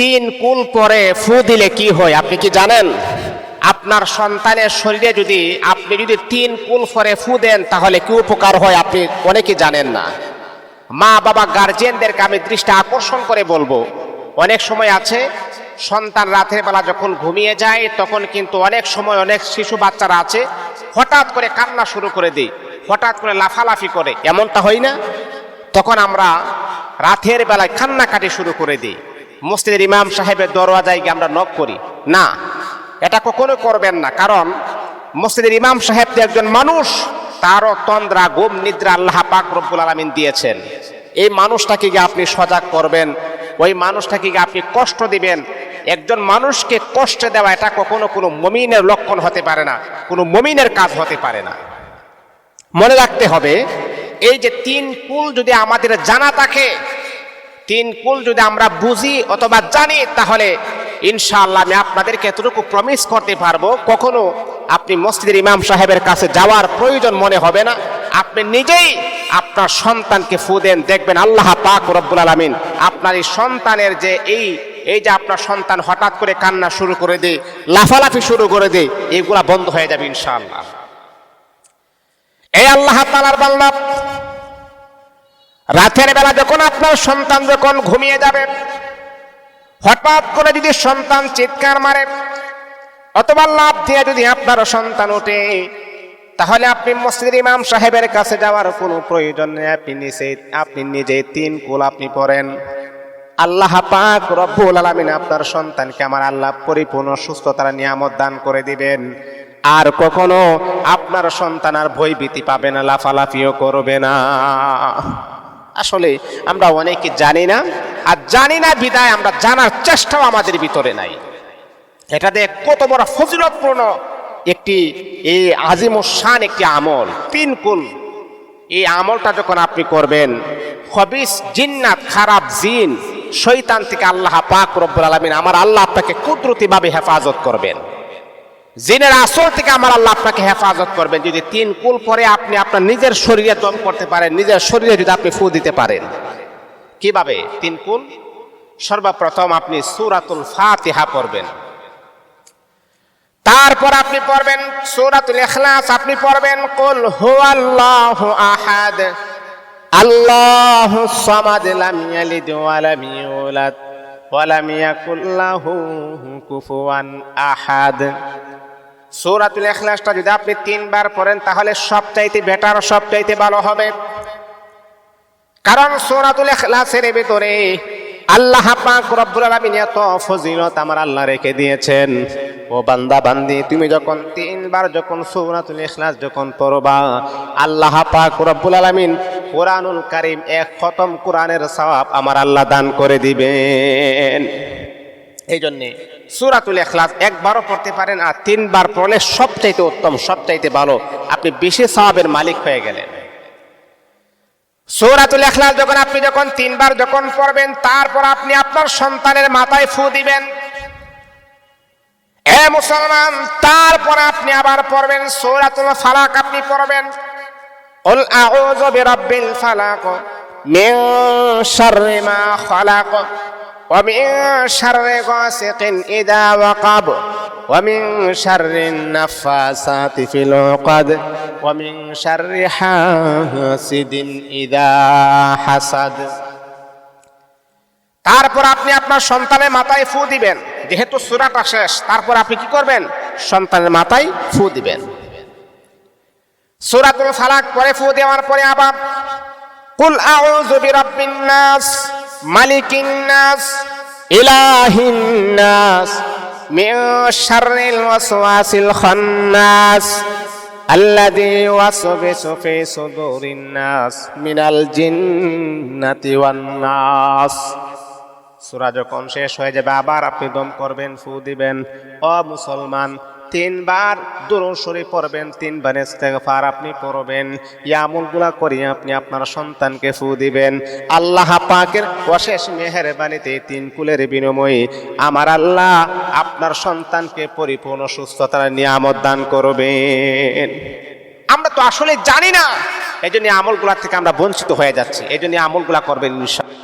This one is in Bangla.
তিন কুল করে ফু দিলে কি হয়, আপনি কি জানেন? আপনার সন্তানের শরীরে যদি আপনি যদি তিন কুল করে ফু দেন, তাহলে কি উপকার হয় আপনি অনেকে জানেন না। মা, বাবা গার্জিয়ানদেরকে আমি দৃষ্টি আকর্ষণ করে বলব। অনেক সময় আছে, সন্তান রাতের বেলা যখন ঘুমিয়ে যায়, তখন কিন্তু অনেক সময় অনেক শিশু বাচ্চারা আছে, হঠাৎ করে কান্না শুরু করে দিই হঠাৎ করে লাফালাফি করে। এমনটা হয় না? তখন আমরা রাতের বেলায় কান্নাকাটি শুরু করে দিই। মসজিদের ইমাম সাহেবের দরওয়াজায় গিয়ে আমরা নক করি। না, এটা কখনো করবেন না, কারণ মসজিদের ইমাম সাহেব তো একজন মানুষ, তারও তন্দ্রা গুম নিদ্রা আল্লাহ পাক রব্বুল আলমিন দিয়েছেন। এই মানুষটাকে গিয়ে আপনি সজাগ করবেন, ওই মানুষটাকে গিয়ে আপনি কষ্ট দিবেন। একজন মানুষকে কষ্ট দেওয়া এটা কখনো কোনো মমিনের লক্ষণ হতে পারে না, কোনো মমিনের কাজ হতে পারে না। মনে রাখতে হবে, এই যে তিন কুল যদি আমাদের জানা থাকে তিন কুল যদি আমরা বুঝি অথবা জানি, তাহলে ইনশাআল্লাহ আমি আপনাদেরকে এতটুকু প্রমিস করতে পারব, কখনো আপনি মসজিদের ইমাম সাহেবের কাছে যাওয়ার প্রয়োজন মনে হবে না। আপনি নিজেই আপনার সন্তানকে ফু দেন, দেখবেন আল্লাহ পাক রব্বুল আলমিন আপনার এই সন্তানের যে এই এই যে আপনার সন্তান হঠাৎ করে কান্না শুরু করে দেয়, লাফালাফি শুরু করে দেয়, এগুলা বন্ধ হয়ে যাবে ইনশাআল্লাহ। এই আল্লাহ তালার বাল্লা রাতের বেলা আপনার সন্তান যখন ঘুমিয়ে যাবে, হঠাৎ করে যদি সন্তান চিৎকার মারে অথবা লাভ দিয়ে যদি আপনার সন্তান ওঠে, তাহলে আপনি মসজিদ ইমাম সাহেবের কাছে যাওয়ার কোনো প্রয়োজন নেই। আপনি নিজে আপনি নিজে তিন কুল আপনি পড়েন। আল্লাহ পাক রব্বুল আলামিন আপনার সন্তানকে আমার আল্লাহ পরিপূর্ণ সুস্থতার নিয়ামত দান করে দিবেন। আর কখনো আপনার সন্তান আর ভয় ভীতি পাবে না, লাফালাফিও করবে না। আসলে আমরা অনেকে জানি না, আর জানি না বিদায় আমরা জানার চেষ্টাও আমাদের ভিতরে নাই। এটা দেখ কত বড় ফজিলতপূর্ণ একটি এই শান একটি আমল। তিন কুল। এই আমলটা যখন আপনি করবেন হবিস জিন্নাত, খারাপ জিন শৈতান থেকে আল্লাহ পাক রব্বুল আলমিন আমার আল্লাহ আপনাকে কুদরতিভাবে হেফাজত করবেন। জিনের আসল থেকে আমার আল্লাহ আপনাকে হেফাজত করবেন। যদি তিন কুল পরে আপনি আপনার নিজের শরীরে দম করতে পারেন, নিজের শরীরে যদি আপনি ফু দিতে পারেন। কীভাবে? তিন কুল? সর্বপ্রথম আপনি সুরাতুল ফাতিহা পড়বেন। তারপর আপনি পড়বেন সুরাতুল ইখলাস, আপনি পড়বেন কুল, হুয়াল্লাহু আহাদ আল্লাহুস সামাদ লাম ইয়ালিদ ওয়া লাম ইউলাদ, ওয়া লাম ইয়াকুল লাহু কুফুয়ান আহাদ। সূরাতুল এখলাসটা যদি আপনি তিনবার পড়েন, তাহলে সবচাইতে বেটার সবচাইতে ভালো হবে। কারণ সূরাতুল ইখলাসের ভিতরে আল্লাহ পাক রব্বুল এত ফজিলত আমার আল্লাহ রেখে দিয়েছেন। ও বান্দা, বান্দি, তুমি যখন তিনবার যখন সূরাতুল ইখলাস যখন পড়বা, আল্লাহ পাক রব্বুল আলামিন কোরআনুল কারীম এক খতম কোরআনের সওয়াব আমার আল্লাহ দান করে দিবেন। এই জন্যে সুরাতুল এখলাস একবারও পড়তে পারেন আর তিনবার পড়লে সবচাইতে উত্তম সবচাইতে ভালো আপনি বেশি সওয়াবের মালিক হয়ে গেলেন সৌরাতুল এখলাস যখন আপনি যখন তিনবার যখন পড়বেন তারপর আপনি আপনার সন্তানের মাথায় ফু দিবেন এ মুসলমান তারপর আপনি আবার পড়বেন সৌরাতুল ফালাক আপনি পড়বেন قل أعوذ برب الفلق من شر ما خلق ومن شر غاسق إذا وقب ومن شر النفاسات في العقد ومن شر حاسد إذا حسد তারপর আপনি আপনার সন্তানের মাথায় ফু দিবেন যেহেতু সুরাটা শেষ তারপর আপনি কি করবেন সন্তানের মাথায় ফু দিবেন সুরাতুল ফালাক পরে ফু দেওয়ার পরে আবার কুল আউযু বিরাব্বিন নাস মালিকিন নাস, ইলাহিন নাস, মিন শাররিল ওয়াসওয়াসিল খান্নাস, আল্লাযী ওয়াসওয়াসু ফি সুদুরিন নাস, মিনাল জিন্নাতি ওয়ান নাস। সূরা যখন শেষ হয়ে যাবে, আবার আপনি দম করবেন, ফু দিবেন। ও মুসলমান তিনবার দুরূদ শরীফ পড়বেন, তিনবার ইস্তেগফার আপনি পড়বেন। এই আমলগুলা করি আপনি আপনার সন্তানকে ফু দিবেন। আল্লাহ পাকের অশেষ মেহেরবানিতে তিন কুলের বিনিময়ে আমার আল্লাহ আপনার সন্তানকে পরিপূর্ণ সুস্থতার নিয়ামত দান করবেন। আমরা তো আসলে জানি না, এই জন্য আমলগুলা থেকে আমরা বঞ্চিত হয়ে যাচ্ছি, এই জন্য আমলগুলা করবেন ইনশাআল্লাহ।